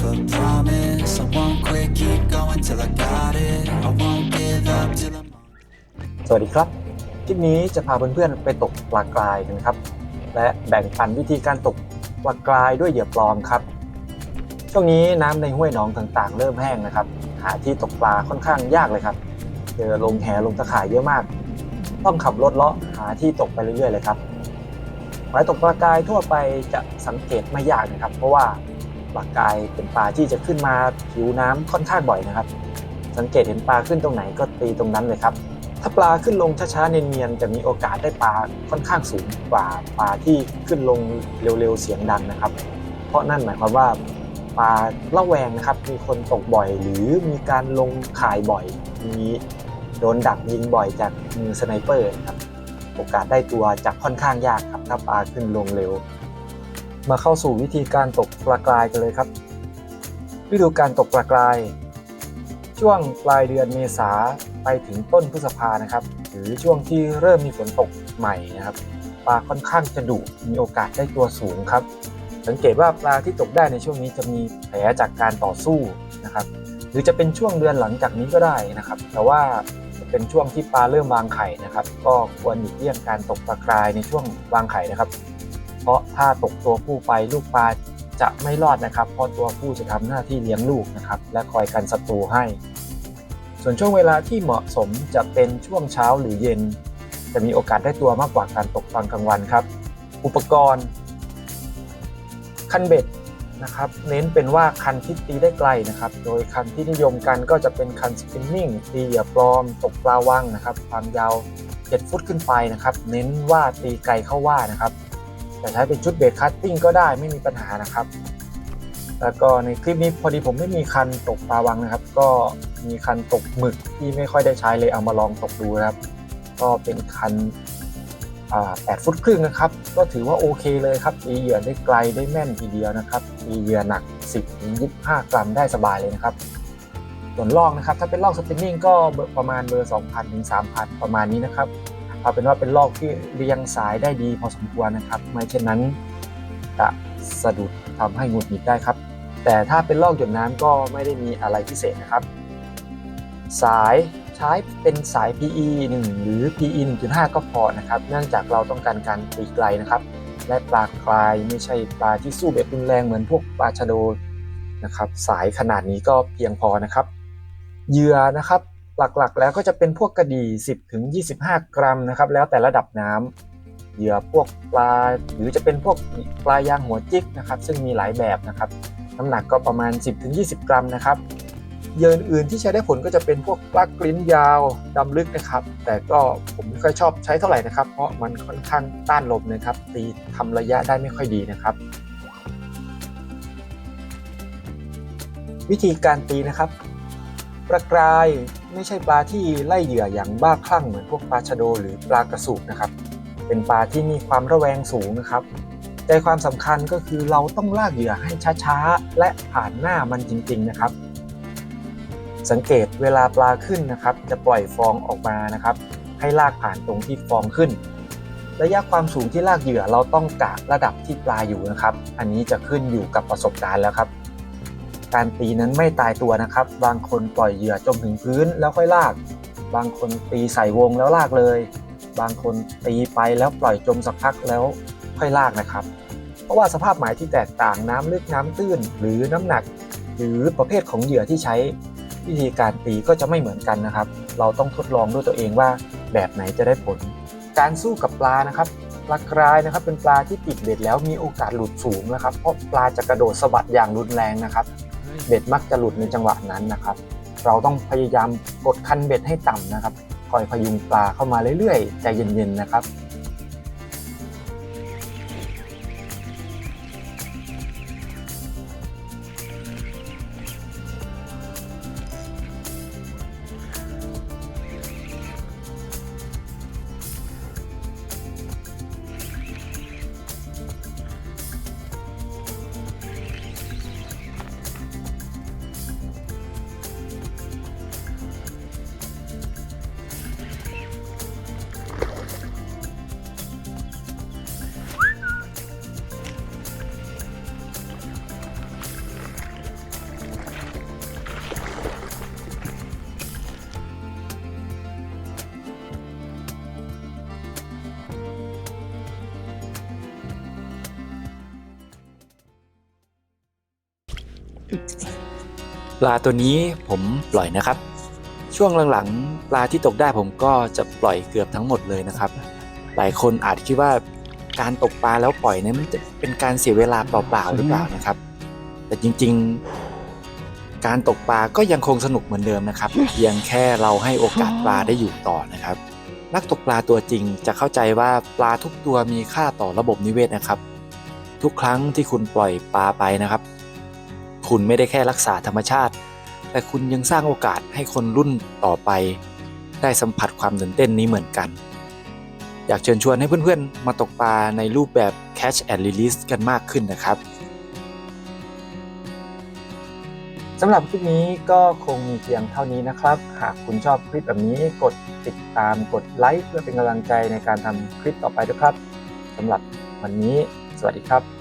for promise. I won't quit, keep going till I got it. I won't give up till I'm. สวัสดีครับ คลิปนี้จะพาเพื่อนๆไปตกปลากรายกันครับ และแบ่งปันวิธีการตกปลากรายด้วยเหยื่อปลอมครับ ช่วงนี้น้ำในห้วยหนองต่างๆ เริ่มแห้งนะครับ หาที่ตกปลาค่อนข้างยากเลยครับ เจอลงแหลงตะข่ายเยอะมาก ต้องขับรถเลาะหาที่ตกไปเรื่อยๆเลยครับ หมาตกปลากายทั่วไปจะสังเกตไม่ยากนะครับ เพราะว่าปลากายเป็นปลาที่จะขึ้นมาผิวน้ำค่อนข้างบ่อยนะครับ สังเกตเห็นปลาขึ้นตรงไหนก็ตีตรงนั้นเลยครับ ถ้าปลาขึ้นลงช้าๆเนียนๆจะมีโอกาสได้ปลาค่อนข้างสูงกว่าปลาที่ขึ้นลงเร็วๆเสียงดังนะครับ เพราะนั่นหมายความว่าปลาละแวงนะครับ มีคนตกบ่อย หรือมีการลงข่ายบ่อย มีโดนดักยิงบ่อยจากมือสไนเปอร์นะครับ โอกาสได้ตัวจะค่อนข้างยากครับถ้าปลาขึ้นลงเร็ว มาเข้าสู่วิธีการตกปลากรายกันเลยครับฤดูการตกปลากราย ช่วงปลายเดือนเมษาไปถึงต้นพฤษภานะครับ หรือช่วงที่เริ่มมีฝนตกใหม่นะครับปลาค่อนข้างจะดุมีโอกาสได้ตัวสูงครับ สังเกตว่าปลาที่ตกได้ในช่วงนี้จะมีแผลจากการต่อสู้นะครับ หรือจะเป็นช่วงเดือนหลังจากนี้ก็ได้นะครับ แต่ว่า เป็นช่วงที่ปลาเริ่มวางไข่นะครับ ก็ควรหลีกเลี่ยงการตกปลากรายในช่วงวางไข่นะครับ เพราะถ้าตกตัวผู้ไปลูกปลาจะไม่รอดนะครับ เพราะตัวผู้จะทำหน้าที่เลี้ยงลูกนะครับ และคอยกันศัตรูให้ ส่วนช่วงเวลาที่เหมาะสมจะเป็นช่วงเช้าหรือเย็น จะมีโอกาสได้ตัวมากกว่าการตกตอนกลางวันครับ อุปกรณ์ คันเบ็ด นะครับ เน้นเป็นว่าคันที่ตีได้ไกลนะครับ โดยคันที่นิยมกันก็จะเป็นคันสปินนิ่งตีเหยื่อปลอม ตกปลาว่างนะครับ ความยาว 7 ฟุตขึ้นไปนะครับ เน้นว่าตีไกลเข้าว่านะครับแต่ใช้เป็นชุดเบสคัตติ้งก็ได้ไม่มีปัญหานะครับ แล้วก็ในคลิปนี้พอดีผมไม่มีคันตกปลาวังนะครับ ก็มีคันตกหมึกที่ไม่ค่อยได้ใช้เลยเอามาลองตกดูนะครับ ก็เป็นคัน 8 ฟุตครึ่งนะครับ ก็ถือว่าโอเคเลยครับตีเหยื่อได้ไกลได้แม่นทีเดียวนะครับตีเหยื่อหนัก 10ถึง25 กรัมได้สบายเลยนะครับส่วนลอกนะครับ ถ้าเป็นลอกสปินนิ่งก็ประมาณเบอร์ 2,000ถึง3,000 ประมาณนี้นะครับเอาเป็นว่าเป็นลอกที่เรียงสายได้ดีพอสมควรนะครับ ไม่เช่นนั้นจะสะดุดทำให้หงุดหงิดได้ครับ แต่ถ้าเป็นลอกหยดน้ำก็ไม่ได้มีอะไรพิเศษนะครับ สาย ใช้เป็นสาย PE 1 หรือ PE 1.5 ก็พอนะครับ เนื่องจากเราต้องการการตีไกลนะครับ และปลาคลายไม่ใช่ปลาที่สู้แบบรุนแรงเหมือนพวกปลาชะโดนะครับ สายขนาดนี้ก็เพียงพอนะครับ เหยื่อนะครับหลักๆ แล้วก็จะเป็นพวกกระดี่ 10 ถึง 25 กรัมนะครับ แล้วแต่ระดับน้ำเหยื่อพวกปลาหรือจะเป็นพวกปลายางหัวจิกนะครับ ซึ่งมีหลายแบบนะครับ น้ำหนักก็ประมาณ 10 ถึง 20 กรัมนะครับ เยื่ออื่นที่ใช้ได้ผลก็จะเป็นพวกปลากลิ้นยาวดำลึกนะครับ แต่ก็ผมไม่ค่อยชอบใช้เท่าไหร่นะครับ เพราะมันค่อนข้างต้านลมนะครับ ตีทำระยะได้ไม่ค่อยดีนะครับ วิธีการตีนะครับปลากรายไม่ใช่ปลาที่ไล่เหยื่ออย่างบ้าคลั่งเหมือนพวกปลาชะโดหรือปลากระสูบนะครับ เป็นปลาที่มีความระแวงสูงนะครับใจความสำคัญก็คือเราต้องลากเหยื่อให้ช้าๆ และผ่านหน้ามันจริงๆนะครับ สังเกตเวลาปลาขึ้นนะครับ จะปล่อยฟองออกมานะครับ ให้ลากผ่านตรงที่ฟองขึ้น ระยะความสูงที่ลากเหยื่อเราต้องกะระดับที่ปลาอยู่นะครับ อันนี้จะขึ้นอยู่กับประสบการณ์แล้วครับ การตีนั้นไม่ตายตัวนะครับ บางคนปล่อยเหยื่อจมถึงพื้นแล้วค่อยลาก บางคนตีใส่วงแล้วลากเลย บางคนตีไปแล้วปล่อยจมสักพักแล้วค่อยลากนะครับ เพราะว่าสภาพหมายที่แตกต่างน้ำลึกน้ำตื้นหรือน้ำหนัก หรือประเภทของเหยื่อที่ใช้ วิธีการตีก็จะไม่เหมือนกันนะครับ เราต้องทดลองด้วยตัวเองว่าแบบไหนจะได้ผล การสู้กับปลานะครับปลากรายนะครับ เป็นปลาที่ติดเบ็ดแล้วมีโอกาสหลุดสูงนะครับ เพราะปลาจะกระโดดสะบัดอย่างรุนแรงนะครับ เบ็ดมักจะหลุดในจังหวะนั้นนะครับ เราต้องพยายามกดคันเบ็ดให้ต่ำนะครับคอยพยุงปลาเข้ามาเรื่อยๆใจเย็นๆนะครับ ปลาตัวนี้ผมปล่อยนะครับ ช่วงหลังๆปลาที่ตกได้ผมก็จะปล่อยเกือบทั้งหมดเลยนะครับ หลายคนอาจคิดว่าการตกปลาแล้วปล่อยเนี่ยมันจะเป็นการเสียเวลาเปล่าๆหรือเปล่านะครับ แต่จริงๆ การตกปลาก็ยังคงสนุกเหมือนเดิมนะครับ เพียงแค่เราให้โอกาสปลาได้อยู่ต่อนะครับ นักตกปลาตัวจริงจะเข้าใจว่าปลาทุกตัวมีค่าต่อระบบนิเวศนะครับ ทุกครั้งที่คุณปล่อยปลาไปนะครับ คุณไม่ได้แค่รักษาธรรมชาติ แต่คุณยังสร้างโอกาสให้คนรุ่นต่อไป ได้สัมผัสความตื่นเต้นนี้เหมือนกัน อยากเชิญชวนให้เพื่อนๆ มาตกปลาในรูปแบบ catch and release กันมากขึ้นนะครับสำหรับคลิปนี้ก็คงมีเพียงเท่านี้นะครับ หากคุณชอบคลิปแบบนี้กดติดตามกดไลค์เพื่อเป็นกำลังใจในการทำคลิปต่อไปด้วยครับสำหรับวันนี้ สวัสดีครับ